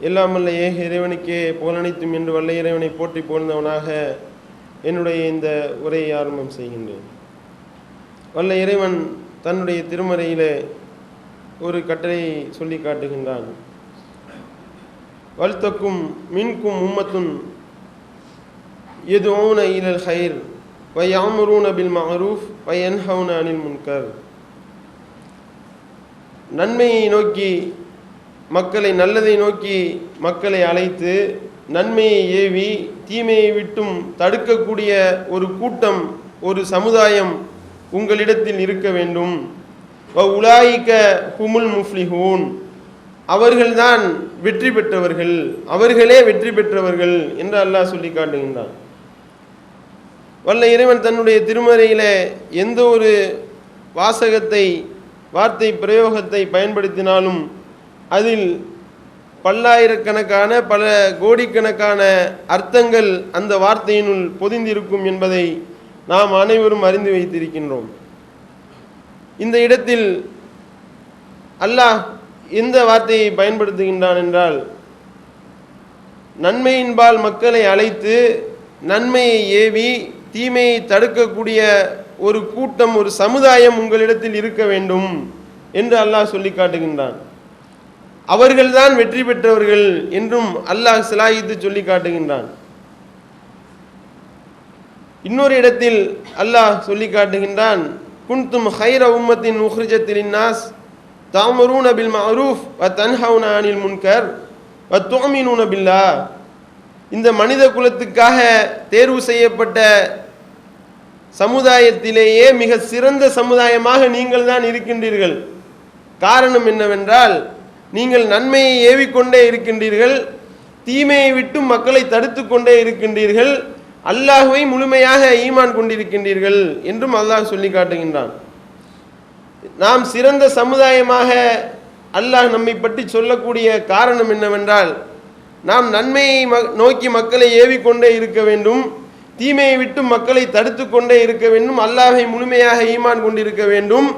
எல்லாம் ஏக இறைவனுக்கே புகழனைத்தும் என்று வல்ல இறைவனை போற்றி புகழ்ந்தவனாக என்னுடைய இந்த உரையை ஆரம்பம் செய்கின்றேன். வல்ல இறைவன் தன்னுடைய திருமறையிலே ஒரு கட்டளை சொல்லி காட்டுகின்றான். வல்தக்கும் மின்கும் உம்மத்துன் ஓன இலல் ஹைர் வயாமுரூன பில் மஅரூஃப் வயன்ஹவுன அனில் முன்கர். நன்மையை நோக்கி மக்களை நல்லதை நோக்கி மக்களை அழைத்து நன்மையை ஏவி தீமையை விட்டும் தடுக்கக்கூடிய ஒரு கூட்டம் ஒரு சமுதாயம் உங்களிடத்தில் இருக்க வேண்டும். வ உலாயிக்க ஹுமுல் முஃப்லிஹூன். அவர்கள்தான் வெற்றி பெற்றவர்கள். அவர்களே வெற்றி பெற்றவர்கள் என்று அல்லாஹ் சொல்லி காட்டுகின்றான். வல்ல இறைவன் தன்னுடைய திருமறையில் எந்த ஒரு வாசகத்தை வார்த்தை பிரயோகத்தை பயன்படுத்தினாலும் அதில் பல்லாயிரக்கணக்கான பல கோடிக்கணக்கான அர்த்தங்கள் அந்த வார்த்தையினுள் பொதிந்திருக்கும் என்பதை நாம் அனைவரும் அறிந்து வைத்திருக்கின்றோம். இந்த இடத்தில் அல்லாஹ் எந்த வார்த்தையை பயன்படுத்துகின்றான் என்றால் நன்மையின்பால் மக்களை அழைத்து நன்மையை ஏவி தீமையை தடுக்கக்கூடிய ஒரு கூட்டம் ஒரு சமுதாயம் உங்களிடத்தில் இருக்க வேண்டும் என்று அல்லாஹ் சொல்லி காட்டுகின்றான். அவர்கள்தான் வெற்றி பெற்றவர்கள் என்றும் அல்லாஹ் சிலாயித்து சொல்லி காட்டுகின்றான். இன்னொரு இடத்தில் அல்லாஹ் சொல்லி காட்டுகின்றான் குன்தும் ஹைர உம்மத்தின் உஹ்ரிஜத்தில் நாஸ் தாமரூன பில் மஅரூஃப் வ தன்ஹவுன அனில் முன்கர் வ துஅமினூன பில்லா. இந்த மனித குலத்துக்காக தேர்வு செய்யப்பட்ட சமுதாயத்திலேயே மிக சிறந்த சமுதாயமாக நீங்கள் தான் இருக்கின்றீர்கள். காரணம் என்னவென்றால் நீங்கள் நன்மையை ஏவிக்கொண்டே இருக்கின்றீர்கள் தீமையை விட்டு மக்களை தடுத்து கொண்டே இருக்கின்றீர்கள் அல்லாஹுவை முழுமையாக ஈமான் கொண்டிருக்கின்றீர்கள் என்றும் அல்லாஹ் சொல்லி காட்டுகின்றான். நாம் சிறந்த சமுதாயமாக அல்லாஹ் நம்மை பற்றி சொல்லக்கூடிய காரணம் என்னவென்றால் நாம் நன்மையை ம- நோக்கி மக்களை ஏவிக்கொண்டே இருக்க வேண்டும் தீமையை விட்டு மக்களை தடுத்து கொண்டே இருக்க வேண்டும் அல்லாஹை முழுமையாக ஈமான் கொண்டிருக்க வேண்டும்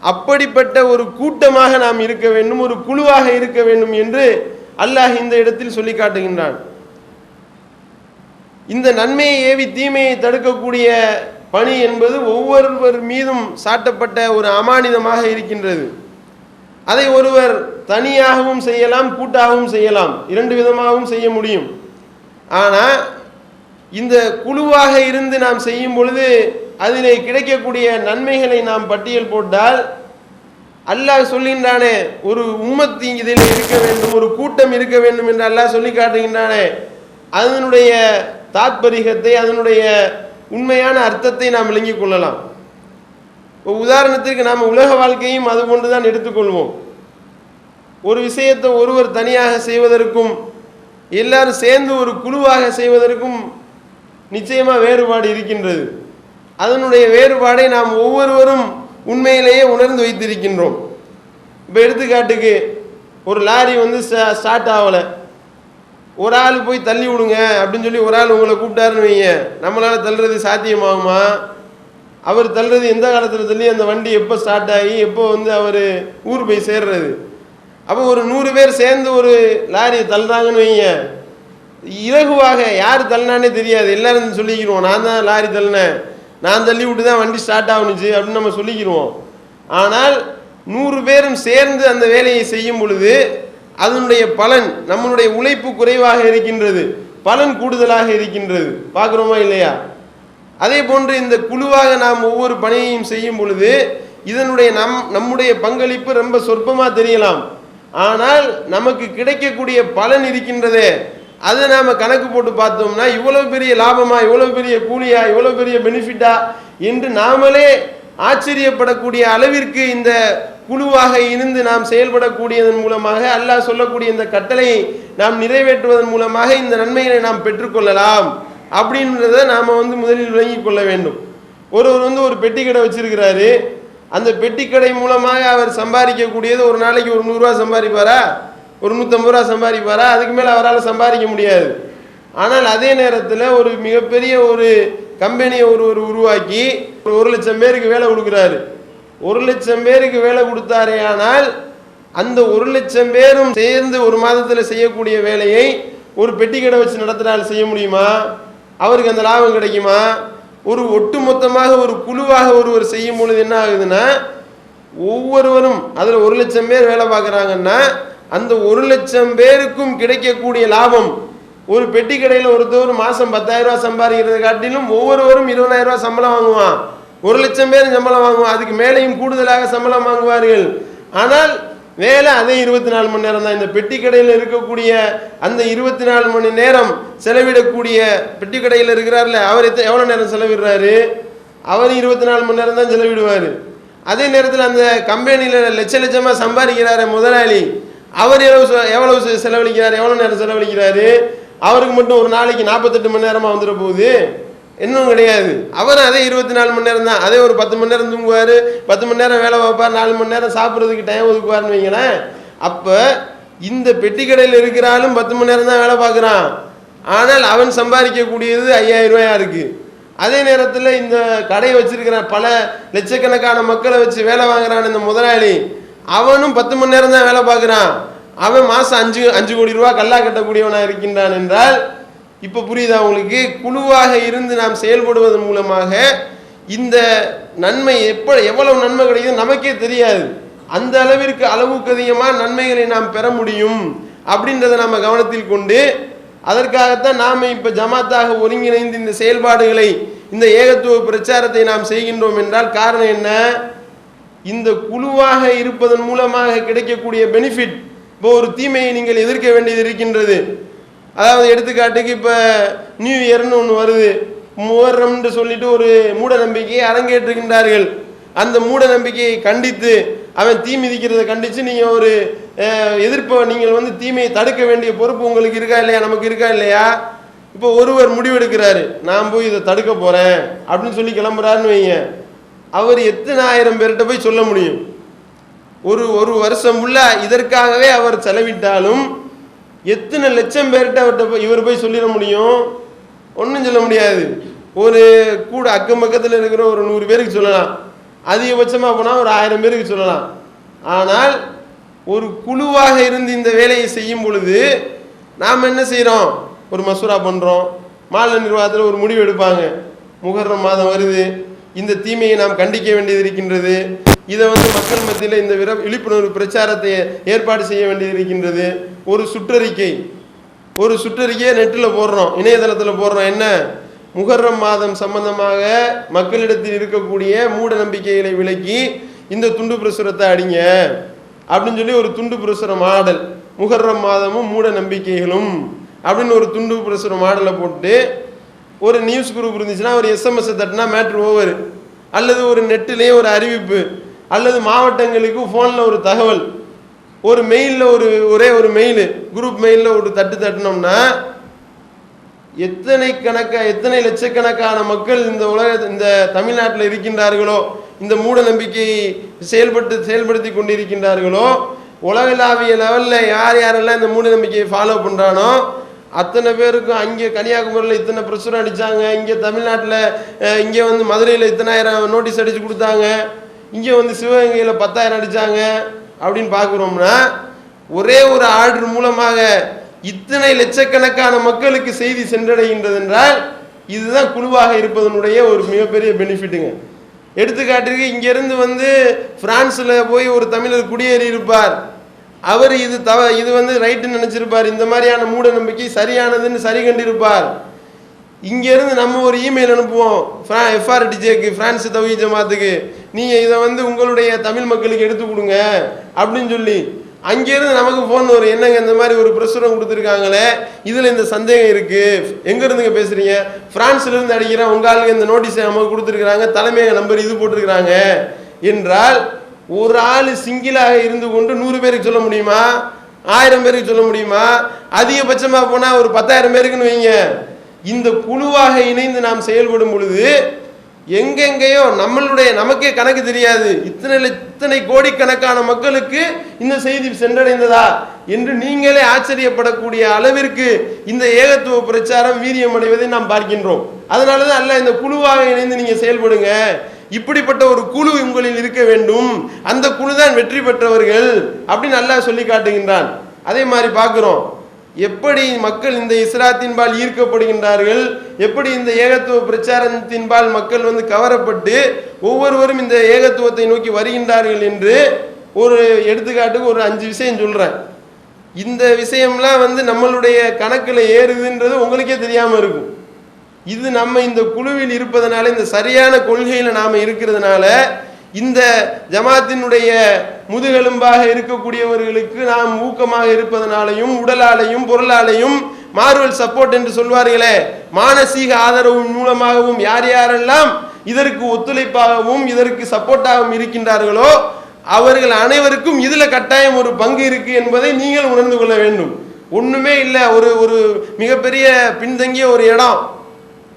அப்படிப்பட்ட ஒரு கூட்டமாக நாம் இருக்க வேண்டும் ஒரு குழுவாக இருக்க வேண்டும் என்று அல்லாஹ் இந்த இடத்தில் சொல்லி காட்டுகின்றான். இந்த நன்மையை ஏவி தீமையை தடுக்கக்கூடிய பணி என்பது ஒவ்வொருவர் மீதும் சாட்டப்பட்ட ஒரு அமானிதமாக இருக்கின்றது. அதை ஒருவர் தனியாகவும் செய்யலாம் கூட்டாகவும் செய்யலாம். இரண்டு விதமாகவும் செய்ய முடியும். ஆனால் இந்த குழுவாக இருந்து நாம் செய்யும் பொழுது அதிலே கிடைக்கக்கூடிய நன்மைகளை நாம் பட்டியல் போட்டால் அல்லாஹ் சொல்கின்றானே ஒரு உம்மத்து இதில் இருக்க வேண்டும் ஒரு கூட்டம் இருக்க வேண்டும் என்று அல்லாஹ் சொல்லி காட்டுகின்றானே அதனுடைய தாத்பரிகத்தை அதனுடைய உண்மையான அர்த்தத்தை நாம் விளங்கிக் கொள்ளலாம். இப்போ உதாரணத்திற்கு நாம் உலக வாழ்க்கையும் அது போன்று தான் எடுத்துக்கொள்வோம் ஒரு விஷயத்தை ஒருவர் தனியாக செய்வதற்கும் எல்லாரும் சேர்ந்து ஒரு குழுவாக செய்வதற்கும் நிச்சயமாக வேறுபாடு இருக்கின்றது. அதனுடைய வேறுபாடை நாம் ஒவ்வொருவரும் உண்மையிலேயே உணர்ந்து வைத்திருக்கின்றோம். இப்போ எடுத்துக்காட்டுக்கு ஒரு லாரி வந்து ஸ்டார்ட் ஆகலை. ஒரு ஆள் போய் தள்ளி விடுங்க அப்படின்னு சொல்லி ஒரு ஆள் உங்களை கூப்பிட்டாருன்னு வைங்க. நம்மளால் தள்ளுறது சாத்தியமாகுமா? அவர் தள்ளுறது எந்த காலத்தில் தள்ளி அந்த வண்டி எப்போ ஸ்டார்ட் ஆகி எப்போ வந்து அவர் ஊர் போய் சேர்றது? அப்போ ஒரு நூறு பேர் சேர்ந்து ஒரு லாரியை தள்ளுறாங்கன்னு வைங்க. இலகுவாக யார் தள்ளினானே தெரியாது. எல்லாரும் சொல்லிக்கிறோம் நான் தான் லாரி தள்ளினேன். நான் தள்ளி விட்டு தான் வண்டி ஸ்டார்ட் ஆகுனுச்சு அப்படின்னு நம்ம சொல்லிக்கிருவோம். ஆனால் நூறு பேரும் சேர்ந்து அந்த வேலையை செய்யும் பொழுது அதனுடைய பலன் நம்மளுடைய உழைப்பு குறைவாக இருக்கின்றது பலன் கூடுதலாக இருக்கின்றது. பார்க்குறோமா இல்லையா? அதே போன்று இந்த குழுவாக நாம் ஒவ்வொரு பணியையும் செய்யும் பொழுது இதனுடைய நம் நம்முடைய பங்களிப்பு ரொம்ப சொற்பமாக தெரியலாம். ஆனால் நமக்கு கிடைக்கக்கூடிய பலன் இருக்கின்றதே அதை நாம் கணக்கு போட்டு பார்த்தோம்னா இவ்வளவு பெரிய லாபமா இவ்வளவு பெரிய கூலியா இவ்வளவு பெரிய பெனிஃபிட்டா என்று நாமளே ஆச்சரியப்படக்கூடிய அளவிற்கு இந்த குழுவாக இருந்து நாம் செயல்படக்கூடியதன் மூலமாக அல்லாஹ் சொல்லக்கூடிய இந்த கட்டளையை நாம் நிறைவேற்றுவதன் மூலமாக இந்த நன்மைகளை நாம் பெற்றுக்கொள்ளலாம் அப்படின்றத நாம் வந்து முதலில் விளங்கிக் கொள்ள வேண்டும். ஒருவர் வந்து ஒரு பெட்டி கடை வச்சிருக்கிறாரு. அந்த பெட்டி கடை மூலமாக அவர் சம்பாதிக்கக்கூடியது ஒரு நாளைக்கு ஒரு நூறுரூவா சம்பாதிப்பாரா? ஒரு நூற்றம்பது ரூபா சம்பாதிப்பாரா? அதுக்கு மேலே அவரால் சம்பாதிக்க முடியாது. ஆனால் அதே நேரத்தில் ஒரு மிகப்பெரிய ஒரு கம்பெனியை ஒருவர் உருவாக்கி ஒரு ஒரு லட்சம் பேருக்கு வேலை கொடுக்குறாரு. ஒரு லட்சம் பேருக்கு வேலை கொடுத்தாரே ஆனால் அந்த ஒரு லட்சம் பேரும் சேர்ந்து ஒரு மாதத்தில் செய்யக்கூடிய வேலையை ஒரு பெட்டி கடை வச்சு நடத்தினால் செய்ய முடியுமா? அவருக்கு அந்த லாபம் கிடைக்குமா? ஒரு ஒட்டுமொத்தமாக ஒரு குழுவாக ஒருவர் செய்யும் பொழுது என்ன ஆகுதுன்னா ஒவ்வொருவரும் அதில் ஒரு லட்சம் பேர் வேலை பார்க்குறாங்கன்னா அந்த ஒரு லட்சம் பேருக்கும் கிடைக்கக்கூடிய லாபம் ஒரு பெட்டி கடையில் ஒருத்தர் மாதம் பத்தாயிரம் ரூபாய் சம்பாதிக்கிறத காட்டிலும் ஒவ்வொருவரும் இருபதாயிரம் ரூபாய் சம்பளம் வாங்குவான். ஒரு லட்சம் பேர் சம்பளம் வாங்குவான். அதுக்கு மேலேயும் கூடுதலாக சம்பளம் வாங்குவார்கள். ஆனால் வேலை அதே இருபத்தி நாலு மணி நேரம் தான். இந்த பெட்டி கடையில் இருக்கக்கூடிய அந்த இருபத்தி நாலு மணி நேரம் செலவிடக்கூடிய பெட்டி கடையில் இருக்கிறார்ல அவர் எவ்வளோ நேரம் செலவிடுறாரு? அவர் இருபத்தி நாலு மணி நேரம் தான் செலவிடுவார். அதே நேரத்தில் அந்த கம்பெனியில் லட்ச லட்சமாக சம்பாதிக்கிறாரு முதலாளி. அவர் எவ்வளவு எவ்வளவு செலவழிக்கிறார்? எவ்வளோ நேரம் செலவழிக்கிறாரு? அவருக்கு மட்டும் ஒரு நாளைக்கு நாற்பத்தெட்டு மணி நேரமாக வந்துட போகுது. இன்னும் கிடையாது. அவர் அதே இருபத்தி நாலு மணி நேரம் தான். அதே ஒரு பத்து மணி நேரம் தூங்குவார். பத்து மணி நேரம் வேலை பார்ப்பார். நாலு மணி நேரம் சாப்பிட்றதுக்கு டைம் ஒதுக்குவார்னு வைங்களேன். அப்போ இந்த பெட்டி கடையில் இருக்கிறாலும் பத்து மணி நேரம் தான் வேலை பார்க்குறான். ஆனால் அவன் சம்பாதிக்கக்கூடியது ஐயாயிரம் ரூபாயா இருக்கு. அதே நேரத்தில் இந்த கடையை வச்சிருக்கிற பல லட்சக்கணக்கான மக்களை வச்சு வேலை வாங்குறான் இந்த முதலாளி. அவனும் பத்து மணி நேரம் தான் வேலை பார்க்குறான். அவன் மாதம் அஞ்சு அஞ்சு கோடி ரூபா கல்லா கட்டக்கூடியவனாக இருக்கின்றான் என்றால் இப்போ புரியுதா உங்களுக்கு? குழுவாக இருந்து நாம் செயல்படுவதன் மூலமாக இந்த நன்மை எப்ப எவ்வளவு நன்மை கிடைக்குது நமக்கே தெரியாது. அந்த அளவிற்கு அளவுக்கு அதிகமாக நன்மைகளை நாம் பெற முடியும் அப்படின்றத நம்ம கவனத்தில் கொண்டு அதற்காகத்தான் நாம் இப்போ ஜமாத்தாக ஒருங்கிணைந்து இந்த செயல்பாடுகளை இந்த ஏகத்துவ பிரச்சாரத்தை நாம் செய்கின்றோம் என்றால் காரணம் என்ன? இந்த குழுவாக இருப்பதன் மூலமாக கிடைக்கக்கூடிய பெனிஃபிட் இப்போ ஒரு தீமையை நீங்கள் எதிர்க்க வேண்டியது இருக்கின்றது. அதாவது எடுத்துக்காட்டுக்கு இப்போ நியூ இயர்னு ஒன்று வருது. முஹர்ரம்னு சொல்லிட்டு ஒரு மூட நம்பிக்கையை அரங்கேற்றுகின்றார்கள். அந்த மூட நம்பிக்கையை கண்டித்து அவன் தீ மிதிக்கிறதை கண்டித்து நீங்கள் ஒரு எதிர்ப்பை நீங்கள் வந்து தீமையை தடுக்க வேண்டிய பொறுப்பு உங்களுக்கு இருக்கா இல்லையா? நமக்கு இருக்கா இல்லையா? இப்போ ஒருவர் முடிவெடுக்கிறாரு. நான் போய் இதை தடுக்க போகிறேன் அப்படின்னு சொல்லி கிளம்புறாருன்னு வைங்க. அவர் எத்தனை ஆயிரம் பேர்கிட்ட போய் சொல்ல முடியும்? ஒரு ஒரு வருஷம் உள்ள இதற்காகவே அவர் செலவிட்டாலும் எத்தனை லட்சம் பேர்கிட்ட அவர்கிட்ட போய் இவர் போய் சொல்லிட முடியும்? ஒன்றும் சொல்ல முடியாது. ஒரு கூட அக்கம் பக்கத்தில் இருக்கிற ஒரு நூறு பேருக்கு சொல்லலாம். அதிகபட்சமாக போனால் ஒரு ஆயிரம் பேருக்கு சொல்லலாம். ஆனால் ஒரு குழுவாக இருந்து இந்த வேலையை செய்யும் பொழுது நாம் என்ன செய்கிறோம் ஒரு மசூரா பண்ணுறோம் மாநில நிர்வாகத்தில் ஒரு முடிவு எடுப்பாங்க. முகர்ற மாதம் வருது. இந்த தீமையை நாம் கண்டிக்க வேண்டியது இருக்கின்றது இதை வந்து மக்கள் மத்தியில் இந்த விர விழிப்புணர்வு பிரச்சாரத்தை ஏற்பாடு செய்ய வேண்டியது இருக்கின்றது ஒரு சுற்றறிக்கை. ஒரு சுற்றறிக்கையை நெட்டில் போடுறோம். இணையதளத்தில் போடுறோம். என்ன? முகர்ரம் மாதம் சம்பந்தமாக மக்களிடத்தில் இருக்கக்கூடிய மூட நம்பிக்கைகளை விலக்கி இந்த துண்டு பிரசுரத்தை அடிங்க. அப்படின்னு சொல்லி ஒரு துண்டு பிரசுர மாடல். முகர்ரம் மாதமும் மூட நம்பிக்கைகளும் அப்படின்னு ஒரு துண்டு பிரசுர மாடலை போட்டு ஒரு நியூஸ் குரூப் இருந்துச்சுன்னா ஒரு எஸ்எம்எஸ் தட்டினா மேட்ரு ஓவர் அல்லது ஒரு நெட்டிலேயே ஒரு அறிவிப்பு அல்லது மாவட்டங்களுக்கு ஃபோனில் ஒரு தகவல். ஒரு மெயிலில் ஒரு ஒரே ஒரு மெயில் குரூப் மெயிலில் ஒரு தட்டு தட்டினோம்னா எத்தனை கணக்காக எத்தனை லட்சக்கணக்கான மக்கள் இந்த உலக இந்த தமிழ்நாட்டில் இருக்கின்றார்களோ இந்த மூட நம்பிக்கையை செயல்பட்டு செயல்படுத்தி கொண்டிருக்கின்றார்களோ உலகளாவிய லெவலில் யார் யாரெல்லாம் இந்த மூட நம்பிக்கையை ஃபாலோ பண்ணுறானோ அத்தனை பேருக்கும் அங்கே கன்னியாகுமரியில் இத்தனை பிரசுரம் அடித்தாங்க இங்கே தமிழ்நாட்டில் இங்கே வந்து மதுரையில் இத்தனாயிரம் நோட்டீஸ் அடித்து கொடுத்தாங்க இங்கே வந்து சிவகங்கையில் பத்தாயிரம் அடித்தாங்க அப்படின்னு பார்க்குறோம்னா ஒரே ஒரு ஆர்டர் மூலமாக இத்தனை லட்சக்கணக்கான மக்களுக்கு செய்தி சென்றடைகின்றது என்றால் இதுதான் குழுவாக இருப்பதனுடைய ஒரு மிகப்பெரிய பெனிஃபிட்டுங்க எடுத்துக்காட்டுக்கு இங்கேருந்து வந்து பிரான்ஸில் போய் ஒரு தமிழர் குடியேறி இருப்பார் அவர் இது தவ இது வந்து ரைட்டுன்னு நினச்சிருப்பார். இந்த மாதிரியான மூட நம்பிக்கை சரியானதுன்னு சரி கண்டிருப்பார். இங்கேருந்து நம்ம ஒரு இமெயில் அனுப்புவோம். ஃப்ரா எஃப்ஆர்டிஜேக்கு பிரான்ஸ் தவி ஜமாத்துக்கு. நீங்கள் இதை வந்து உங்களுடைய தமிழ் மக்களுக்கு எடுத்து கொடுங்க அப்படின்னு சொல்லி அங்கேருந்து நமக்கு ஃபோன் வரும். என்னங்க இந்த மாதிரி ஒரு பிரசுரம் கொடுத்துருக்காங்களே? இதில் இந்த சந்தேகம் இருக்குது எங்கேருந்துங்க பேசுகிறீங்க ஃப்ரான்ஸ்லேருந்து அடிக்கிறேன். உங்கள் ஆளுங்க இந்த நோட்டீஸை நமக்கு கொடுத்துருக்குறாங்க. தலைமையக நம்பர் இது போட்டிருக்கிறாங்க. என்றால் ஒரு ஆள் சிங்கிளாக இருந்து கொண்டு நூறு பேருக்கு சொல்ல முடியுமா? ஆயிரம் பேருக்கு சொல்ல முடியுமா? அதிகபட்சமாக போனால் ஒரு பத்தாயிரம் பேருக்குன்னு வைங்க. இந்த குழுவாக இணைந்து நாம் செயல்படும் பொழுது எங்கெங்கேயோ நம்மளுடைய நமக்கே கணக்கு தெரியாது. இத்தனை இத்தனை கோடிக்கணக்கான மக்களுக்கு இந்த செய்தி சென்றடைந்ததா என்று நீங்களே ஆச்சரியப்படக்கூடிய அளவிற்கு இந்த ஏகத்துவ பிரச்சாரம் வீரியம் அடைவதை நாம் பார்க்கின்றோம். அதனால தான் அல்ல இந்த குழுவாக இணைந்து நீங்கள் செயல்படுங்க. இப்படிப்பட்ட ஒரு குழு உங்களில் இருக்க வேண்டும். அந்த குழு தான் வெற்றி பெற்றவர்கள் அப்படின்னு நல்லா சொல்லி காட்டுகின்றான். அதே மாதிரி பார்க்கிறோம். எப்படி மக்கள் இந்த இஸ்ராத்தின்பால் ஈர்க்கப்படுகின்றார்கள்? எப்படி இந்த ஏகத்துவ பிரச்சாரத்தின்பால் மக்கள் வந்து கவரப்பட்டு ஒவ்வொருவரும் இந்த ஏகத்துவத்தை நோக்கி வருகின்றார்கள் என்று ஒரு எடுத்துக்காட்டுக்கு ஒரு அஞ்சு விஷயம் சொல்றேன். இந்த விஷயம்லாம் வந்து நம்மளுடைய கணக்கில் ஏறுதுன்றது உங்களுக்கே தெரியாம இருக்கும். இது நம்ம இந்த குழுவில் இருப்பதனால இந்த சரியான கொள்கையில நாம இருக்கிறதுனால இந்த ஜமாத்தினுடைய முதுகெலும்பாக இருக்கக்கூடியவர்களுக்கு நாம் ஊக்கமாக இருப்பதனாலையும் உடலாலையும் பொருளாலையும் மார்வல் சப்போர்ட் என்று சொல்வார்களே. மானசீக ஆதரவு மூலமாகவும் யார் யாரெல்லாம் இதற்கு ஒத்துழைப்பாகவும் இதற்கு சப்போர்ட்டாகவும் இருக்கின்றார்களோ அவர்கள் அனைவருக்கும் இதுல கட்டாயம் ஒரு பங்கு இருக்கு என்பதை நீங்கள் உணர்ந்து கொள்ள வேண்டும். ஒண்ணுமே இல்லை ஒரு ஒரு மிகப்பெரிய பின்தங்கிய ஒரு இடம்.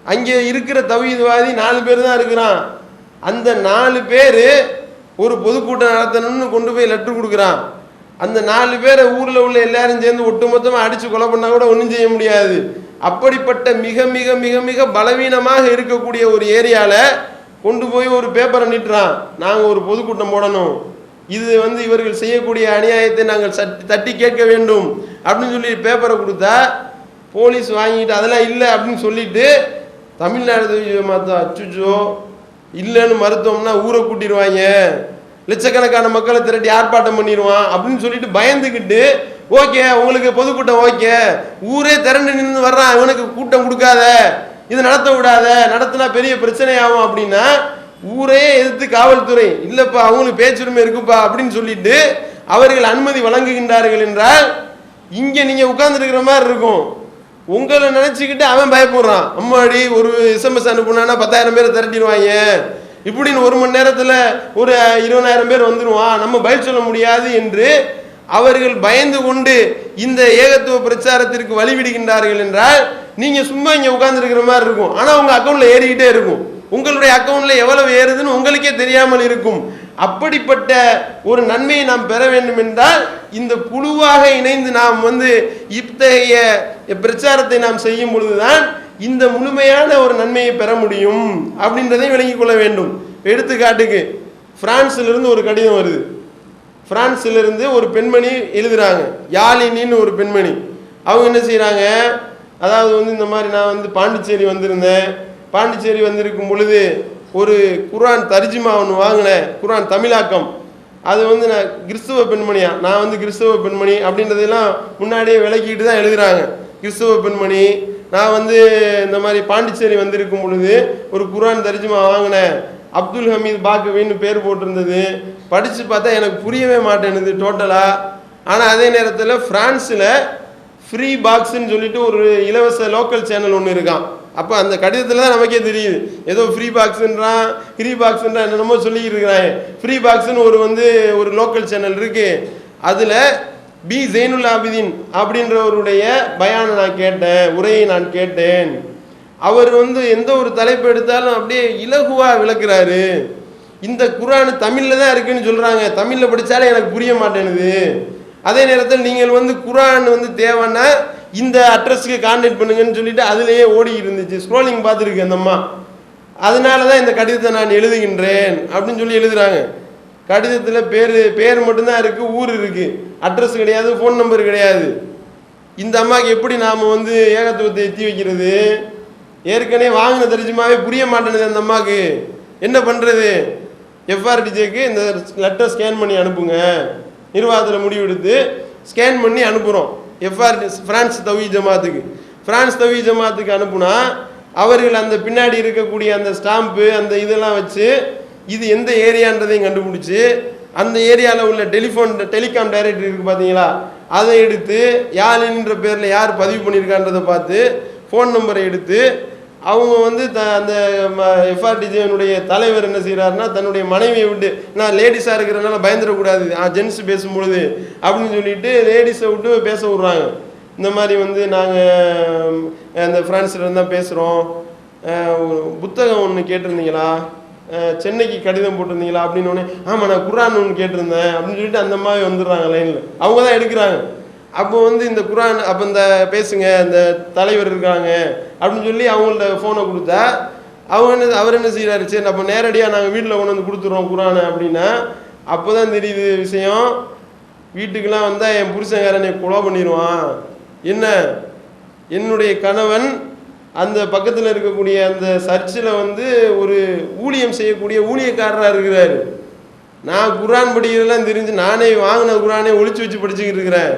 அங்கே இருக்கிற தவீதுவாதி நாலு பேர் தான் இருக்கிறான். அந்த நாலு பேர் ஒரு பொதுக்கூட்டம் நடத்தணும்னு கொண்டு போய் லெட்டர் கொடுக்குறான். அந்த நாலு பேரை ஊரில் உள்ள எல்லாரும் சேர்ந்து ஒட்டுமொத்தமாக அடித்து கொலை பண்ணால் கூட ஒன்றும் செய்ய முடியாது. அப்படிப்பட்ட மிக மிக மிக மிக பலவீனமாக இருக்கக்கூடிய ஒரு ஏரியாவில் கொண்டு போய் ஒரு பேப்பரை நிட்டுறான். நாங்கள் ஒரு பொதுக்கூட்டம் போடணும். இது வந்து இவர்கள் செய்யக்கூடிய அநியாயத்தை நாங்கள் சட்- தட்டி கேட்க வேண்டும். அப்படின்னு சொல்லி பேப்பரை கொடுத்தா போலீஸ் வாங்கிட்டு அதெல்லாம் இல்லை அப்படின்னு சொல்லிட்டு தமிழ்நாடு மாத்தா அச்சுச்சோ. இல்லைன்னு மறுத்தோம்னா ஊரை கூட்டிடுவாங்க. லட்சக்கணக்கான மக்களை திரட்டி ஆர்ப்பாட்டம் பண்ணிடுவான் அப்படின்னு சொல்லிட்டு பயந்துக்கிட்டு ஓகே உங்களுக்கு பொதுக்கூட்டம் ஓகே. ஊரே திரண்டு நின்று வர்றான். இவனுக்கு கூட்டம் கொடுக்காத. இது நடத்த விடாத. நடத்தினா பெரிய பிரச்சனை ஆகும் அப்படின்னா ஊரே எதிர்த்து காவல்துறை. இல்லப்பா அவங்களுக்கு பேச்சுரிமை இருக்குப்பா அப்படின்னு சொல்லிட்டு அவர்கள் அனுமதி வழங்குகின்றார்கள் என்றால் இங்க நீங்க உட்கார்ந்துருக்கிற மாதிரி இருக்கும். உங்களை நினைச்சுக்கிட்டு அவன் பயப்படுறான். அம்மாடி ஒரு எஸ்எம்எஸ் அனுப்புனானா பத்தாயிரம் பேரை திரட்டிடுவாங்க. இப்படின்னு ஒரு மணி நேரத்துல ஒரு இருபதாயிரம் பேர் வந்துடுவான் நம்ம பயில் சொல்ல முடியாது என்று அவர்கள் பயந்து கொண்டு இந்த ஏகத்துவ பிரச்சாரத்திற்கு வழிவிடுகின்றார்கள் என்றால் நீங்க சும்மா இங்க உட்கார்ந்துருக்கிற மாதிரி இருக்கும். ஆனா உங்க அக்கௌண்ட்ல ஏறிக்கிட்டே இருக்கும். உங்களுடைய அக்கௌண்ட்ல எவ்வளவு ஏறுதுன்னு உங்களுக்கே தெரியாமல் இருக்கும். அப்படிப்பட்ட ஒரு நன்மையை நாம் பெற வேண்டும் என்றால் இந்த குழுவாக இணைந்து நாம் வந்து இத்தகைய பிரச்சாரத்தை நாம் செய்யும் பொழுதுதான் இந்த முழுமையான ஒரு நன்மையை பெற முடியும் அப்படின்றதை விளங்கிக் கொள்ள வேண்டும். எடுத்துக்காட்டுக்கு பிரான்ஸிலிருந்து ஒரு கடிதம் வருது. பிரான்ஸிலிருந்து ஒரு பெண்மணி எழுதுறாங்க. யாழினின்னு ஒரு பெண்மணி. அவங்க என்ன செய்கிறாங்க அதாவது வந்து இந்த மாதிரி நான் வந்து பாண்டிச்சேரி வந்திருந்தேன். பாண்டிச்சேரி வந்திருக்கும் பொழுது ஒரு குர்ஆன் தரிஜிமா ஒன்று வாங்கினேன். குரான் தமிழாக்கம். அது வந்து நான் கிறிஸ்துவ பெண்மணியா? நான் வந்து கிறிஸ்துவ பெண்மணி அப்படின்றதெல்லாம் முன்னாடியே விளக்கிட்டு தான் எழுதுறாங்க. கிறிஸ்துவ பெண்மணி. நான் வந்து இந்த மாதிரி பாண்டிச்சேரி வந்திருக்கும் பொழுது ஒரு குரான் தரிஜிமா வாங்கினேன். அப்துல் ஹமீத் பாக்குவின்னு பேர் போட்டிருந்தது. படித்து பார்த்தா எனக்கு புரியவே மாட்டேனுது டோட்டலாக ஆனால் அதே நேரத்தில் ஃப்ரான்ஸில் ஃப்ரீ பாக்ஸ்ன்னு சொல்லிட்டு ஒரு இலவச லோக்கல் சேனல் ஒன்று இருக்கான் அப்போ அந்த கடிதத்தில் தான் நமக்கே தெரியுது. ஏதோ ஃப்ரீ பாக்ஸுன்றான் ஃப்ரீ பாக்ஸுன்றான் என்னென்னமோ சொல்லிக்கிட்டு இருக்கிறாங்க. ஃப்ரீ பாக்ஸுன்னு ஒரு வந்து ஒரு லோக்கல் சேனல் இருக்குது அதில் பி ஜெயினுல் ஆபிதீன் அப்படின்றவருடைய பயானை நான் கேட்டேன் உரையை நான் கேட்டேன். அவர் வந்து எந்த ஒரு தலைப்பு எடுத்தாலும் அப்படியே இலகுவாக விளக்குறாரு. இந்த குரான் தமிழில் தான் இருக்குன்னு சொல்கிறாங்க தமிழில் படித்தாலே எனக்கு புரிய மாட்டேனுது. அதே நேரத்தில் நீங்கள் வந்து குரான் வந்து தேவைன்னா இந்த அட்ரஸ்க்கு கான்டாக்ட் பண்ணுங்கன்னு சொல்லிட்டு அதுலேயே ஓடி இருந்துச்சு. ஸ்க்ரோலிங் பார்த்துருக்கு அந்த அம்மா. அதனால தான் இந்த கடிதத்தை நான் எழுதுகின்றேன் அப்படின்னு சொல்லி எழுதுறாங்க. கடிதத்தில் பேர் பேர் மட்டும்தான் இருக்குது ஊர் இருக்குது அட்ரஸ் கிடையாது ஃபோன் நம்பர் கிடையாது. இந்த அம்மாவுக்கு எப்படி நாம் வந்து ஏகத்துவத்தை எத்தி வைக்கிறது? ஏற்கனவே வாங்கின தெரிஞ்சுமாவே புரிய மாட்டேனுது அந்த அம்மாவுக்கு என்ன பண்ணுறது எஃப்ஆர்டிஜேக்கு இந்த லெட்டர் ஸ்கேன் பண்ணி அனுப்புங்க. நிர்வாகத்தில் முடிவெடுத்து ஸ்கேன் பண்ணி அனுப்புகிறோம் எஃப்ஆர் ஃப்ரான்ஸ் தவி ஜமாத்துக்கு. ஃப்ரான்ஸ் தவி ஜமாத்துக்கு அனுப்புனா அவர்கள் அந்த பின்னாடி இருக்கக்கூடிய அந்த ஸ்டாம்ப்பு அந்த இதெல்லாம் வச்சு இது எந்த ஏரியான்றதையும் கண்டுபிடிச்சி அந்த ஏரியாவில் உள்ள டெலிஃபோன் டெலிகாம் டைரக்டர் இருக்குது பார்த்தீங்களா அதை எடுத்து யாழின்ற பேரில் யார் பதிவு பண்ணியிருக்கான்றதை பார்த்து ஃபோன் நம்பரை எடுத்து அவங்க வந்து த அந்த எஃப்ஆர்டிஜேனுடைய தலைவர் என்ன செய்கிறாருன்னா தன்னுடைய மனைவியை விட்டு நான் லேடிஸாக இருக்கிறனால பயந்துடக்கூடாது. ஜென்ஸ் பேசும்பொழுது அப்படின்னு சொல்லிட்டு லேடிஸை விட்டு பேச விட்றாங்க. இந்த மாதிரி வந்து நாங்கள் அந்த ஃப்ரான்ஸில் தான் பேசுகிறோம் புத்தகம் ஒன்று கேட்டிருந்தீங்களா? சென்னைக்கு கடிதம் போட்டிருந்தீங்களா? அப்படின்னு ஒன்று ஆமாம் நான் குரான் ஒன்று கேட்டிருந்தேன். அப்படின்னு சொல்லிட்டு அந்த மாதிரி வந்துடுறாங்க லைனில் அவங்க தான் எடுக்கிறாங்க. அப்போ வந்து இந்த குரான் அப்போ இந்த பேசுங்க இந்த தலைவர் இருக்காங்க அப்படின்னு சொல்லி அவங்கள்ட்ட ஃபோனை கொடுத்தா அவங்க என்ன அவர் என்ன செய்கிறாரு சரி நம்ம நேரடியாக நாங்கள் வீட்டில் கொண்டு வந்து கொடுத்துட்றோம் குரானை அப்படின்னா அப்போ தான் தெரியுது விஷயம். வீட்டுக்கெல்லாம் வந்தால் என் புருஷன்காரன் என்னை கொலை பண்ணிடுவான். என்ன? என்னுடைய கணவன் அந்த பக்கத்தில் இருக்கக்கூடிய அந்த சர்ச்சில் வந்து ஒரு ஊழியம் செய்யக்கூடிய ஊழியக்காரராக இருக்கிறார். நான் குரான் படிக்கிறதெல்லாம் தெரிஞ்சு நானே வாங்கின குரானே ஒழிச்சு வச்சு படிச்சுக்கிட்டு இருக்கிறேன்.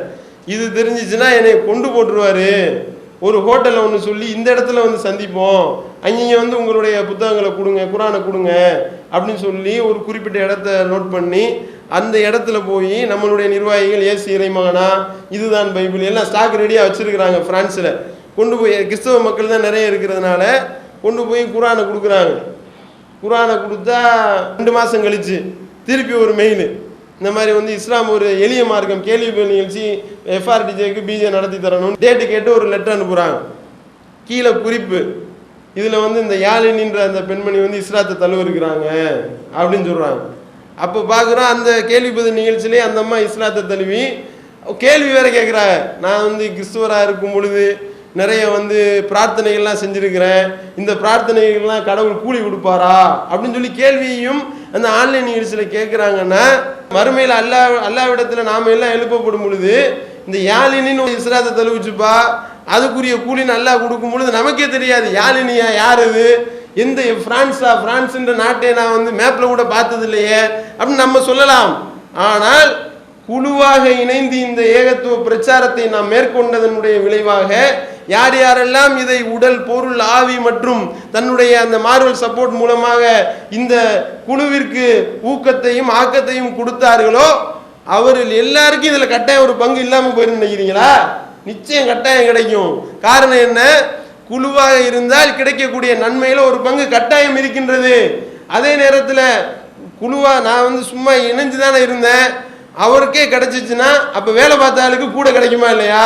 இது தெரிஞ்சிச்சுன்னா என்னை கொண்டு போட்டுருவாரு. ஒரு ஹோட்டலில் ஒன்று சொல்லி இந்த இடத்துல வந்து சந்திப்போம். அங்கேங்க வந்து உங்களுடைய புத்தகங்களை கொடுங்க குரானை கொடுங்க அப்படின்னு சொல்லி ஒரு குறிப்பிட்ட இடத்த நோட் பண்ணி அந்த இடத்துல போய் நம்மளுடைய நிர்வாகிகள் ஏசி இறைமகனா இதுதான் பைபிள் எல்லாம் ஸ்டாக் ரெடியாக வச்சுருக்கிறாங்க ஃப்ரான்ஸில். கொண்டு போய் கிறிஸ்தவ மக்கள் தான் நிறைய இருக்கிறதுனால கொண்டு போய் குரானை கொடுக்குறாங்க. குரானை கொடுத்தா ரெண்டு மாதம் கழிச்சு திருப்பி ஒரு மெயில் இந்த மாதிரி வந்து இஸ்லாம் ஒரு எளிய மார்க்கம். கேள்வி நிகழ்ச்சி எஃப்ஆர்டிஜேக்கு பிஜே நடத்தி தரணும் டேட்டு கேட்டு ஒரு லெட்டர் அனுப்புகிறாங்க கீழே குறிப்பு. இதில் வந்து இந்த யாழினின்ற அந்த பெண்மணி வந்து இஸ்லாத்தை தழுவிருக்கிறாங்க அப்படின்னு சொல்கிறாங்க அப்போ பார்க்குறோம் அந்த கேள்வி பதில் நிகழ்ச்சியிலே அந்த அம்மா இஸ்லாத்தை தழுவி கேள்வி வேற கேட்குறாங்க நான் வந்து கிறிஸ்துவராக இருக்கும் பொழுது நிறைய வந்து பிரார்த்தனைகள்லாம் செஞ்சுருக்கிறேன். இந்த பிரார்த்தனைகள்லாம் கடவுள் கூலி கொடுப்பாரா? அப்படின்னு சொல்லி கேள்வியையும் அந்த ஆன்லைன் நிகழ்ச்சியில் கேட்குறாங்கன்னா மறுமையில் அல்லா அல்லாவிடத்தில் நாம எல்லாம் எழுப்பப்படும் பொழுது இந்த யாழினின்னு ஒரு இஸ்லாத்தை தழுவிச்சுப்பா அதுக்குரிய கூலி நல்லா கொடுக்கும் பொழுது நமக்கே தெரியாது யாழினியா யார் அது எந்த பிரான்ஸா பிரான்ஸ்ன்ற நாட்டை நான் வந்து மேப்பில் கூட பார்த்தது இல்லையே அப்படின்னு நம்ம சொல்லலாம். ஆனால் குழுவாக இணைந்து இந்த ஏகத்துவ பிரச்சாரத்தை நாம் மேற்கொண்டதனுடைய விளைவாக யார் யாரெல்லாம் இதை உடல் பொருள் ஆவி மற்றும் தன்னுடைய அந்த மார்வல் சப்போர்ட் மூலமாக இந்த குழுவிற்கு ஊக்கத்தையும் ஆக்கத்தையும் கொடுத்தார்களோ அவர்கள் எல்லாருக்கும் இதில் கட்டாயம் ஒரு பங்கு இல்லாமல் போயிருந்து நினைக்கிறீங்களா? நிச்சயம் கட்டாயம் கிடைக்கும். காரணம் என்ன? குழுவாக இருந்தால் கிடைக்கக்கூடிய நன்மையில் ஒரு பங்கு கட்டாயம் இருக்கின்றது. அதே நேரத்தில் குழுவா நான் வந்து சும்மா இணைஞ்சு தானே இருந்தேன். அவருக்கே கிடைச்சிச்சுன்னா அப்போ வேலை பார்த்த ஆளுக்கு கூட கிடைக்குமா இல்லையா?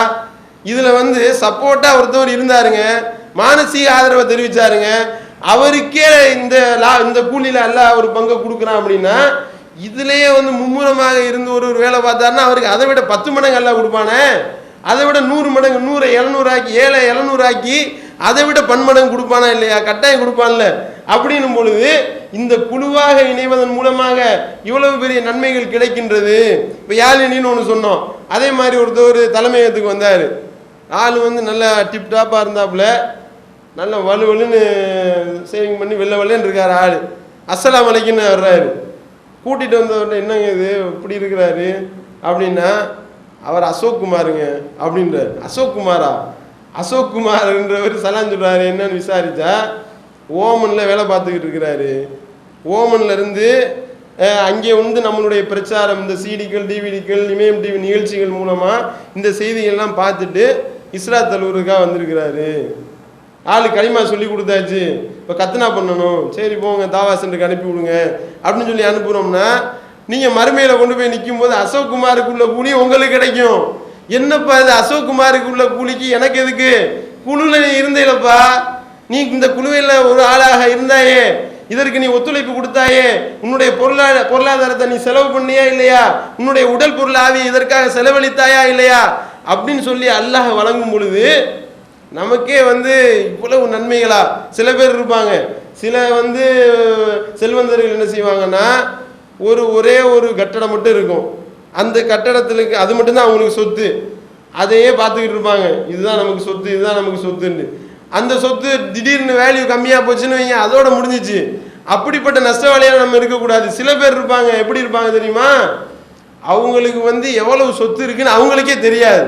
இதில் வந்து சப்போர்ட்டாக ஒருத்தவர் இருந்தாருங்க. மானசீக ஆதரவை தெரிவிச்சாருங்க. அவருக்கே இந்த லா இந்த கூலியில் அல்ல ஒரு பங்கை கொடுக்குறான் அப்படின்னா இதுலயே வந்து மும்முரமாக இருந்து ஒரு ஒரு வேலை பார்த்தாருன்னா அவருக்கு அதை விட பத்து மடங்கு எல்லாம் கொடுப்பானே. அதை விட நூறு மடங்கு நூறு எழுநூறு ஆக்கி ஏழை எழுநூறு ஆக்கி அதை விட பன்மடங்கு கொடுப்பானா இல்லையா? கட்டாயம் கொடுப்பான்ல. அப்படின்னும் பொழுது இந்த குழுவாக இணைவதன் மூலமாக இவ்வளவு பெரிய நன்மைகள் கிடைக்கின்றது. இப்போ யாழினின்னு ஒன்று சொன்னோம். அதே மாதிரி ஒருத்தர் தலைமையகத்துக்கு வந்தார். ஆள் வந்து நல்லா டிப் டாப்பாக இருந்தாப்புல நல்ல வலுவலுன்னு சேவிங் பண்ணி வெள்ளை வெள்ளன்னு இருக்கார் ஆள். அஸ்ஸலாமு அலைக்குன்னு வர்றாரு. கூட்டிகிட்டு வந்தவர்கிட்ட என்னங்க இது? இப்படி இருக்கிறாரு. அப்படின்னா அவர் அசோக் குமாருங்க அப்படின்றார். அசோக் குமாரா அசோக் குமார்ன்றவர் சலான் சொல்றாரு. என்னன்னு விசாரித்தா ஓமனில் வேலை பார்த்துக்கிட்டு இருக்கிறாரு. ஓமன்லேருந்து அங்கே வந்து நம்மளுடைய பிரச்சாரம் இந்த சிடிக்கள் டிவிடிக்கள் இமயம் டிவி நிகழ்ச்சிகள் மூலமாக இந்த செய்திகள்லாம் பார்த்துட்டு இஸ்ரா தலூருக்காக வந்திருக்கிறாரு. ஆளு களிமா சொல்லி கொடுத்தாச்சு. இப்போ கத்தனா பண்ணணும். சரி போங்க தாவா சென்டருக்கு அனுப்பி விடுங்க. அப்படின்னு சொல்லி அனுப்புனோம்னா நீங்கள் மறுமையில் கொண்டு போய் நிற்கும் போது அசோக் குமாருக்குள்ள கூலி உங்களுக்கு கிடைக்கும். என்னப்பா இது? அசோக் குமாருக்குள்ள கூலிக்கு எனக்கு எதுக்கு? குழுல இருந்தேலப்பா. நீ இந்த குழுவில் ஒரு ஆளாக இருந்தாயே இதற்கு நீ ஒத்துழைப்பு கொடுத்தாயே உன்னுடைய பொருளாதார பொருளாதாரத்தை நீ செலவு பண்ணியா இல்லையா? உன்னுடைய உடல் பொருள் ஆவி இதற்காக செலவழித்தாயா இல்லையா? அப்படின்னு சொல்லி அல்லாஹ் வழங்கும் பொழுது நமக்கே வந்து இவ்வளவு நன்மைகளா? சில பேர் இருப்பாங்க. சில வந்து செல்வந்தர்கள் என்ன செய்வாங்கன்னா ஒரு ஒரே ஒரு கட்டடம் மட்டும் இருக்கும். அந்த கட்டடத்துக்கு அது மட்டும்தான் அவங்களுக்கு சொத்து. அதையே பார்த்துக்கிட்டு இருப்பாங்க. இதுதான் நமக்கு சொத்து இதுதான் நமக்கு சொத்துன்னு. அந்த சொத்து திடீர்னு வேல்யூ கம்மியாக போச்சுன்னு வைங்க அதோட முடிஞ்சிச்சு. அப்படிப்பட்ட நஷ்டவாளியாக நம்ம இருக்கக்கூடாது. சில பேர் இருப்பாங்க. எப்படி இருப்பாங்க தெரியுமா? அவங்களுக்கு வந்து எவ்வளவு சொத்து இருக்குன்னு அவங்களுக்கே தெரியாது.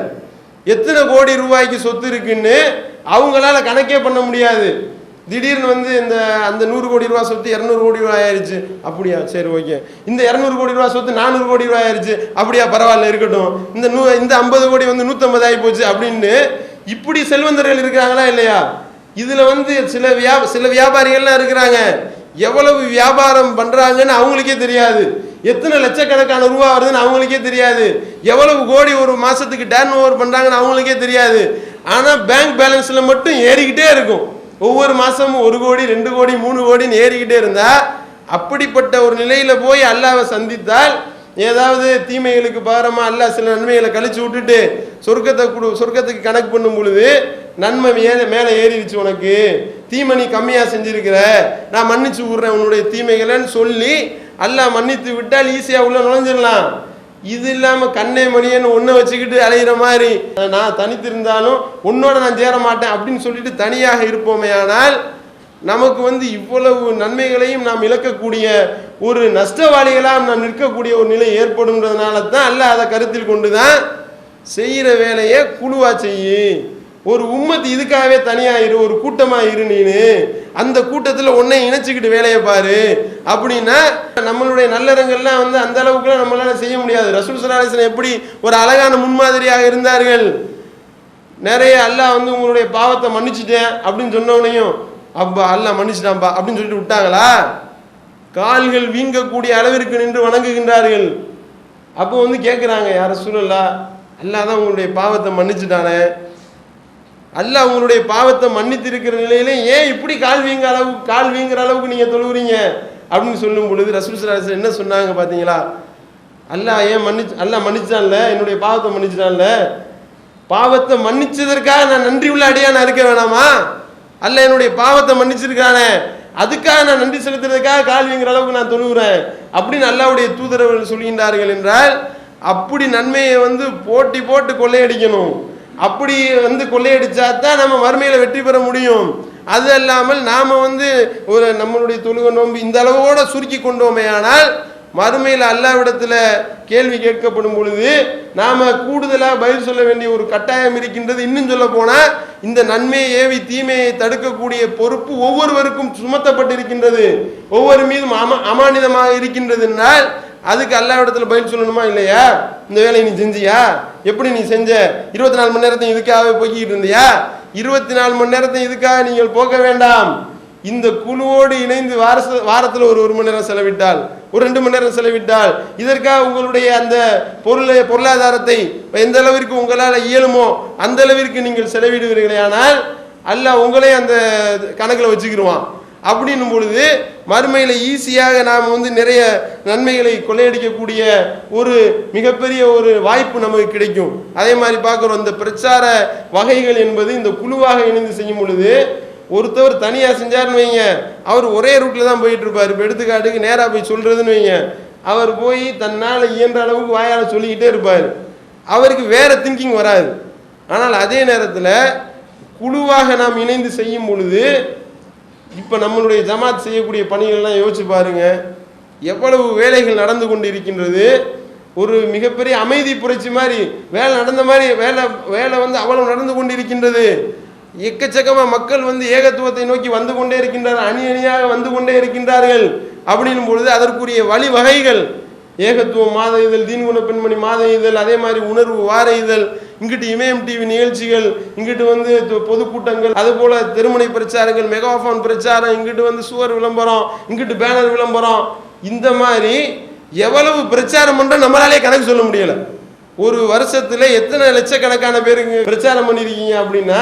எத்தனை கோடி ரூபாய்க்கு சொத்து இருக்குன்னு அவங்களால கணக்கே பண்ண முடியாது. திடீர்னு வந்து இந்த அந்த நூறு கோடி ரூபா சொத்து இரநூறு கோடி ரூபாய் ஆயிடுச்சு அப்படியா? சரி ஓகே. இந்த இரநூறு கோடி ரூபா சொத்து நானூறு கோடி ரூபாய் ஆயிருச்சு. அப்படியா? பரவாயில்ல இருக்கட்டும். இந்த நூ இந்த ஐம்பது கோடி வந்து நூற்றம்பது ஆகி போச்சு அப்படின்னு இப்படி செல்வந்தர்கள் இருக்கிறாங்களா இல்லையா? இதுல வந்து சில வியா சில வியாபாரிகள்லாம் இருக்கிறாங்க. எவ்வளவு வியாபாரம் பண்றாங்கன்னு அவங்களுக்கே தெரியாது. எத்தனை லட்சக்கணக்கான ரூபா வருதுன்னு அவங்களுக்கே தெரியாது. எவ்வளவு கோடி ஒரு மாசத்துக்கு டேர்ன் ஓவர் பண்றாங்கன்னு அவங்களுக்கே தெரியாது. ஆனா பேங்க் பேலன்ஸ்ல மட்டும் ஏறிக்கிட்டே இருக்கும். ஒவ்வொரு மாசமும் ஒரு கோடி ரெண்டு கோடி மூணு கோடின்னு ஏறிக்கிட்டே இருந்தா அப்படிப்பட்ட ஒரு நிலையில போய் அல்லாவை சந்தித்தால் ஏதாவது தீமைகளுக்கு பாரமா அல்ல சில நன்மைகளை கழிச்சு விட்டுட்டு சொர்க்கத்தை கொடு சொர்க்கத்துக்கு கணக்கு பண்ணும் பொழுது நன்மை மேலே மேலே ஏறிடுச்சு உனக்கு. தீமை நீ கம்மியாக செஞ்சிருக்கிற. நான் மன்னிச்சு விடுறேன் உன்னுடைய தீமைகளைன்னு சொல்லி அல்ல மன்னித்து விட்டால் ஈஸியாக உள்ள நுழைஞ்சிடலாம். இது இல்லாமல் கண்ணே மணியன்னு ஒன்றை வச்சுக்கிட்டு அலைகிற மாதிரி. நான் தனித்திருந்தாலும் உன்னோட நான் சேர மாட்டேன் அப்படின்னு சொல்லிட்டு தனியாக இருப்போமே ஆனால் நமக்கு வந்து இவ்வளவு நன்மைகளையும் நாம் இழக்கக்கூடிய ஒரு நஷ்டவாளிகளாக நாம் நிற்கக்கூடிய ஒரு நிலை ஏற்படும்ன்றதுனால தான் அல்ல அதை கருத்தில் கொண்டு தான் செய்கிற வேலையை குழுவா செய்யு. ஒரு உம்மத்து இதுக்காகவே தனியாக இரு ஒரு கூட்டமா இரு நீனு. அந்த கூட்டத்தில் உன்னை இணைச்சிக்கிட்டு வேலையை பாரு. அப்படின்னா நம்மளுடைய நல்லறங்கள்லாம் வந்து அந்த அளவுக்குலாம் நம்மளால செய்ய முடியாது. ரசூல் சலாஹன் எப்படி ஒரு அழகான முன்மாதிரியாக இருந்தார்கள்? நிறைய அல்லாஹ் வந்து உங்களுடைய பாவத்தை மன்னிச்சிட்டேன் அப்படின்னு சொன்னவனையும் அப்பா அல்ல மன்னிச்சிட்டான்பா அப்படின்னு சொல்லிட்டு விட்டாங்களா? கால்கள் வீங்கக்கூடிய அளவிற்கு நின்று வணங்குகின்றார்கள். அப்போ வந்து கேட்குறாங்க யார சூழல்லா அல்லா தான் உங்களுடைய பாவத்தை மன்னிச்சுட்டானே. அல்ல உங்களுடைய பாவத்தை மன்னித்திருக்கிற நிலையில ஏன் இப்படி கால் வீங்க அளவுக்கு கால் வீங்குற அளவுக்கு நீங்க தொழுகிறீங்க அப்படின்னு சொல்லும் பொழுது ரசூல் என்ன சொன்னாங்க பாத்தீங்களா? அல்லா ஏன் மன்னிச்சு அல்ல மன்னிச்சான்ல? என்னுடைய பாவத்தை மன்னிச்சிட்டான்ல? பாவத்தை மன்னிச்சதற்காக நான் நன்றி உள்ள அடியா நான் இருக்க வேணாமா? அல்ல என்னுடைய பாவத்தை மன்னிச்சிருக்கானே. அதுக்காக நான் நன்றி செலுத்துறதுக்காக கால்விங்கிற அளவுக்கு நான் தொழுகிறேன். அப்படின்னு அல்லாவுடைய தூதரவர்கள் சொல்கின்றார்கள் என்றால் அப்படி நன்மையை வந்து போட்டி போட்டு கொள்ளையடிக்கணும். அப்படி வந்து கொள்ளையடிச்சா தான் நம்ம மறுமையில வெற்றி பெற முடியும். அது அல்லாமல் நாம வந்து ஒரு நம்மளுடைய தொழுகை நோன்பு இந்த அளவோட சுருக்கி கொண்டோமே ஆனால் மறுமையில் அல்லாவிடத்தில் கேள்வி கேட்கப்படும் பொழுது நாம் கூடுதலாக பதில் சொல்ல வேண்டிய ஒரு கட்டாயம் இருக்கின்றது. இன்னும் சொல்ல போனால் இந்த நன்மையை ஏவி தீமையை தடுக்கக்கூடிய பொறுப்பு ஒவ்வொருவருக்கும் சுமத்தப்பட்டிருக்கின்றது. ஒவ்வொரு மீதும் அம அமானிதமாக இருக்கின்றதுனால் அதுக்கு அல்லாவிடத்தில் பதில் சொல்லணுமா இல்லையா? இந்த வேலையை நீ செஞ்சியா? எப்படி நீ செஞ்ச? இருபத்தி நாலு மணி நேரத்தையும் இதுக்காகவே போய்கிட்டு இருந்தியா? இருபத்தி நாலு மணி நேரத்தையும் இதுக்காக நீங்கள் போக வேண்டாம். இந்த குழுவோடு இணைந்து வாரச வாரத்தில் ஒரு ஒரு மணி நேரம் செலவிட்டால் ஒரு ரெண்டு மணி நேரம் செலவிட்டால் இதற்காக உங்களுடைய அந்த பொருளை பொருளாதாரத்தை எந்த அளவிற்கு உங்களால் இயலுமோ அந்த அளவிற்கு நீங்கள் செலவிடுவீர்களே ஆனால் அல்ல உங்களே அந்த கணக்கில் வச்சுக்கிடுவான் அப்படின்னும் பொழுது மறுமையில் ஈஸியாக நாம் வந்து நிறைய நன்மைகளை கொள்ளையடிக்கக்கூடிய ஒரு மிகப்பெரிய ஒரு வாய்ப்பு நமக்கு கிடைக்கும். அதே மாதிரி பார்க்குறோம் இந்த பிரச்சார வகைகள் என்பது இந்த குழுவாக இணைந்து செய்யும் பொழுது ஒருத்தவர் தனியாக செஞ்சாருன்னு வைங்க. அவர் ஒரே ரூட்டில் தான் போயிட்டு இருப்பார் இப்போ எடுத்துக்காட்டுக்கு நேராக போய் சொல்கிறதுன்னு வைங்க. அவர் போய் தன்னால் இயன்ற அளவுக்கு வாயால் சொல்லிக்கிட்டே இருப்பார். அவருக்கு வேற திங்கிங் வராது. ஆனால் அதே நேரத்தில் குழுவாக நாம் இணைந்து செய்யும் பொழுது இப்போ நம்மளுடைய ஜமாத் செய்யக்கூடிய பணிகள்லாம் யோசிச்சு பாருங்க. எவ்வளவு வேலைகள் நடந்து கொண்டு இருக்கின்றது ஒரு மிகப்பெரிய அமைதி புரட்சி மாதிரி வேலை நடந்த மாதிரி வேலை வேலை வந்து அவ்வளவு நடந்து கொண்டு இருக்கின்றது எக்கச்சக்கமா மக்கள் வந்து ஏகத்துவத்தை நோக்கி வந்து கொண்டே இருக்கின்றார்கள் அணி அணியாக வந்து கொண்டே இருக்கின்றார்கள் அப்படின்னும் பொழுது அதற்குரிய வழிவகைகள் ஏகத்துவம் மாத இதழ் தீன்குண பெண்மணி மாத இதழ் அதே மாதிரி உணர்வு வார இதழ் இங்கிட்டு இமயம் டிவி நிகழ்ச்சிகள் இங்கிட்டு வந்து பொதுக்கூட்டங்கள் அது போல திருமணை பிரச்சாரங்கள் மெகாஃபான் பிரச்சாரம் இங்கிட்டு வந்து சுவர் விளம்பரம் இங்கிட்டு பேனர் விளம்பரம் இந்த மாதிரி எவ்வளவு பிரச்சாரம் பண்ற நம்மளாலே கணக்கு சொல்ல முடியலை. ஒரு வருஷத்துல எத்தனை லட்சக்கணக்கான பேருக்கு பிரச்சாரம் பண்ணிருக்கீங்க அப்படின்னா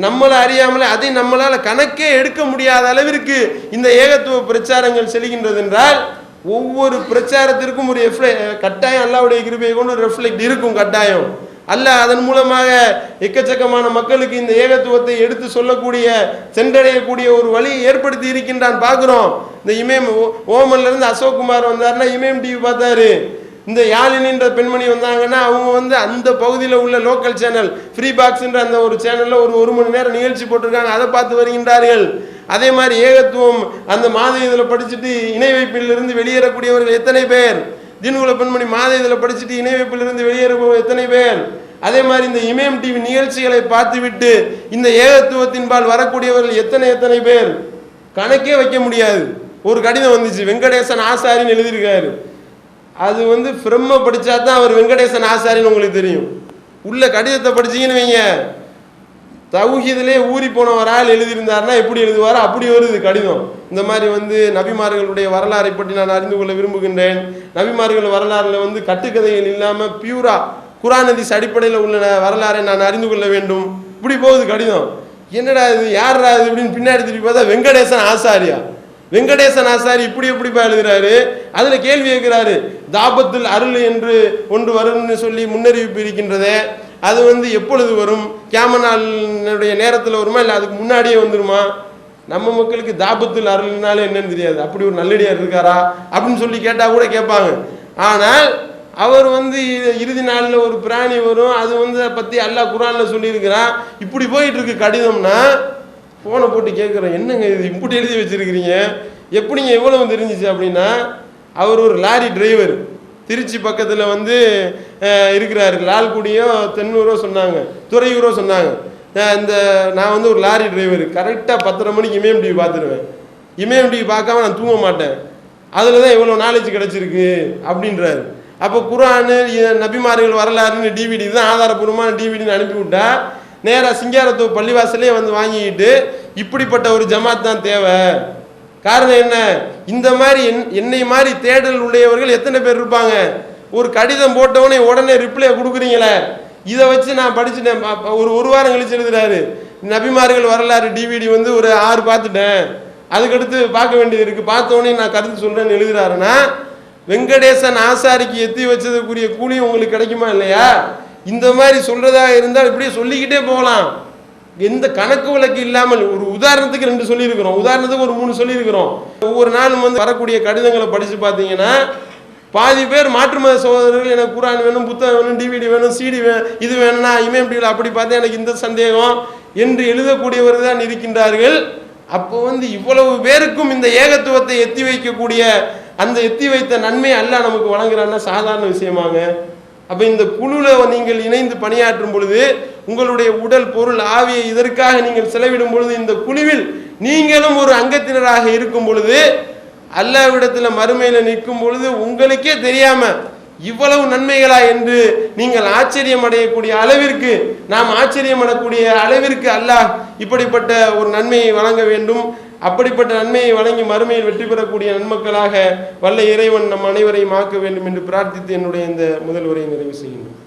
நம்மளை அறியாமலே அதை நம்மளால் கணக்கே எடுக்க முடியாத அளவிற்கு இந்த ஏகத்துவ பிரச்சாரங்கள் செல்கின்றது என்றால் ஒவ்வொரு பிரச்சாரத்திற்கும் ஒரு கட்டாயம் அல்லாவுடைய கிருபையை கொண்டு ஒரு ரெஃப்ளெக்ட் இருக்கும் கட்டாயம். அல்ல அதன் மூலமாக எக்கச்சக்கமான மக்களுக்கு இந்த ஏகத்துவத்தை எடுத்து சொல்லக்கூடிய சென்றடையக்கூடிய ஒரு வழியை ஏற்படுத்தி இருக்கின்றான். பார்க்குறோம். இந்த இமயம் ஓ- ஓமன்ல இருந்து அசோக் குமார் வந்தாருன்னா இமயம் டிவி பார்த்தாரு. இந்த யாழினின்ற பெண்மணி வந்தாங்கன்னா அவங்க வந்து அந்த பகுதியில் உள்ள லோக்கல் சேனல் ஃப்ரீ பாக்ஸ்ன்ற அந்த ஒரு சேனலில் ஒரு ஒரு மணி நேரம் நிகழ்ச்சி போட்டிருக்காங்க. அதை பார்த்து வருகின்றார்கள். அதே மாதிரி ஏகத்துவம் அந்த மாத இதில் படிச்சுட்டு இணை வைப்பிலிருந்து வெளியேறக்கூடியவர்கள் எத்தனை பேர்? தீன்குல பெண்மணி மாத இதில் படிச்சுட்டு இணை வைப்பிலிருந்து வெளியேறுபவர் எத்தனை பேர்? அதே மாதிரி இந்த இமயம் டிவி நிகழ்ச்சிகளை பார்த்துவிட்டு இந்த ஏகத்துவத்தின்பால் வரக்கூடியவர்கள் எத்தனை எத்தனை பேர்? கணக்கே வைக்க முடியாது. ஒரு கடிதம் வந்துச்சு. வெங்கடேசன் ஆசாரின்னு எழுதியிருக்காரு. அது வந்து பிரம்ம படிச்சா தான் அவர் வெங்கடேசன் ஆசாரின்னு உங்களுக்கு தெரியும். உள்ள கடிதத்தை படிச்சீங்கன்னு வைங்க. தௌஹீதிலே ஊறி போனவரால் எழுதியிருந்தாருன்னா எப்படி எழுதுவாரோ அப்படி வருது கடிதம். இந்த மாதிரி வந்து நபிமார்களுடைய வரலாறை பற்றி நான் அறிந்து கொள்ள விரும்புகின்றேன். நபிமார்கள் வரலாறுல வந்து கட்டுக்கதைகள் இல்லாமல் பியூரா குரான் அடிப்படையில் உள்ள வரலாறை நான் அறிந்து கொள்ள வேண்டும். இப்படி போகுது கடிதம். என்னடா இது? யாரா இது இப்படின்னு பின்னாடி திருப்பி பார்த்தா வெங்கடேசன் ஆசாரியா? வெங்கடேசன் ஆசாரி இப்படி எப்படி எழுதுறாரு? அதுல கேள்வி கேட்கிறாரு. தாபத்தில் அருள் என்று ஒன்று வரும்னு சொல்லி முன்னறிவிப்பு இருக்கின்றதே அது வந்து எப்பொழுது வரும்? கேம நேரத்தில் வருமா? இல்லை அதுக்கு முன்னாடியே வந்துருமா? நம்ம மக்களுக்கு தாபத்தில் அருள்னாலே என்னன்னு தெரியாது. அப்படி ஒரு நல்லடியார் இருக்காரா? அப்படின்னு சொல்லி கேட்டால் கூட கேட்பாங்க. ஆனால் அவர் வந்து இ- இறுதி நாளில் ஒரு பிராணி வரும். அது வந்து அதை பற்றி அல்லாஹ் குரானில் சொல்லியிருக்கிறான். இப்படி போயிட்டு இருக்கு கடிதம்னா ஃபோனை போட்டு கேட்குறேன். என்னங்க இது? இப்படி எழுதி வச்சிருக்கிறீங்க. எப்படிங்க எவ்வளவு தெரிஞ்சிச்சு அப்படின்னா அவர் ஒரு லாரி டிரைவர் திருச்சி பக்கத்தில் வந்து இருக்கிறாரு. லால்குடியோ தென்னூரோ சொன்னாங்க. துறையூரோ சொன்னாங்க. இந்த நான் வந்து ஒரு லாரி டிரைவர் கரெக்டாக பத்தரை மணிக்கு இமயம் டிவி பார்த்துருவேன். இமயம் டிவி பார்க்காம நான் தூங்க மாட்டேன். அதில் தான் இவ்வளோ நாலேஜ் கிடச்சிருக்கு அப்படின்றாரு. அப்போ குரானு நபிமார்கள் வரலாறுன்னு டிவிடி தான் ஆதாரபூர்வமான டிவிடின்னு அனுப்பிவிட்டா நேராக சிங்காரத்தூர் பள்ளிவாசலே வந்து வாங்கிக்கிட்டு இப்படிப்பட்ட ஒரு ஜமாத் தான் தேவை. காரணம் என்ன? இந்த மாதிரி என் என்னை மாதிரி தேடல் உடையவர்கள் எத்தனை பேர் இருப்பாங்க? ஒரு கடிதம் போட்டவனே உடனே ரிப்ளை கொடுக்குறீங்களே? இதை வச்சு நான் படிச்சுட்டேன். ஒரு ஒரு வாரம் கழிச்சு எழுதுறாரு. நபிமார்கள் வரலாறு டிவிடி வந்து ஒரு ஆறு பார்த்துட்டேன். அதுக்கடுத்து பார்க்க வேண்டியது இருக்கு. பார்த்தோன்னே நான் கருத்து சொல்றேன்னு எழுதுறாருன்னா வெங்கடேசன் ஆசாரிக்கு எத்தி வச்சதுக்குரிய கூலி உங்களுக்கு கிடைக்குமா இல்லையா? இந்த மாதிரி சொல்றதா இருந்தால் இப்படியே சொல்லிக்கிட்டே போகலாம். எந்த கணக்கு வழக்கு இல்லாமல் ஒரு உதாரணத்துக்கு ரெண்டு சொல்லியிருக்கிறோம். உதாரணத்துக்கு ஒரு மூணு சொல்லியிருக்கிறோம். ஒவ்வொரு நாளும் வந்து வரக்கூடிய கடிதங்களை படித்து பார்த்தீங்கன்னா பாதி பேர் மாற்று மத சகோதரர்கள் எனக்கு குரான் வேணும் புத்தகம் வேணும் டிவிடி வேணும் சிடி வேணும் இது வேணும்னா இமயம் டிவியில் அப்படி பார்த்தா எனக்கு இந்த சந்தேகம் என்று எழுதக்கூடியவர் தான் இருக்கின்றார்கள். அப்போ வந்து இவ்வளவு பேருக்கும் இந்த ஏகத்துவத்தை எத்தி வைக்கக்கூடிய அந்த எத்தி வைத்த நன்மை அல்ல நமக்கு வழங்குறான்னா சாதாரண விஷயமாங்க. அப்ப இந்த குழுல நீங்கள் இணைந்து பணியாற்றும் பொழுது உங்களுடைய உடல் பொருள் ஆவியை இதற்காக நீங்கள் செலவிடும் பொழுது இந்த குழுவில் நீங்களும் ஒரு அங்கத்தினராக இருக்கும் பொழுது அல்லாவிடத்துல மறுமையில நிற்கும் பொழுது உங்களுக்கே தெரியாம இவ்வளவு நன்மைகளா என்று நீங்கள் ஆச்சரியம் அடையக்கூடிய அளவிற்கு நாம் ஆச்சரியம் அடையக்கூடிய அளவிற்கு அல்லாஹ் இப்படிப்பட்ட ஒரு நன்மையை வழங்க வேண்டும். அப்படிப்பட்ட நன்மையை வழங்கி மறுமையில் வெற்றி பெறக்கூடிய நன்மக்களாக வல்ல இறைவன் நம் அனைவரையும் ஆக்க வேண்டும் என்று பிரார்த்தித்து என்னுடைய இந்த முதல் உரையை நிறைவு செய்கின்றேன்.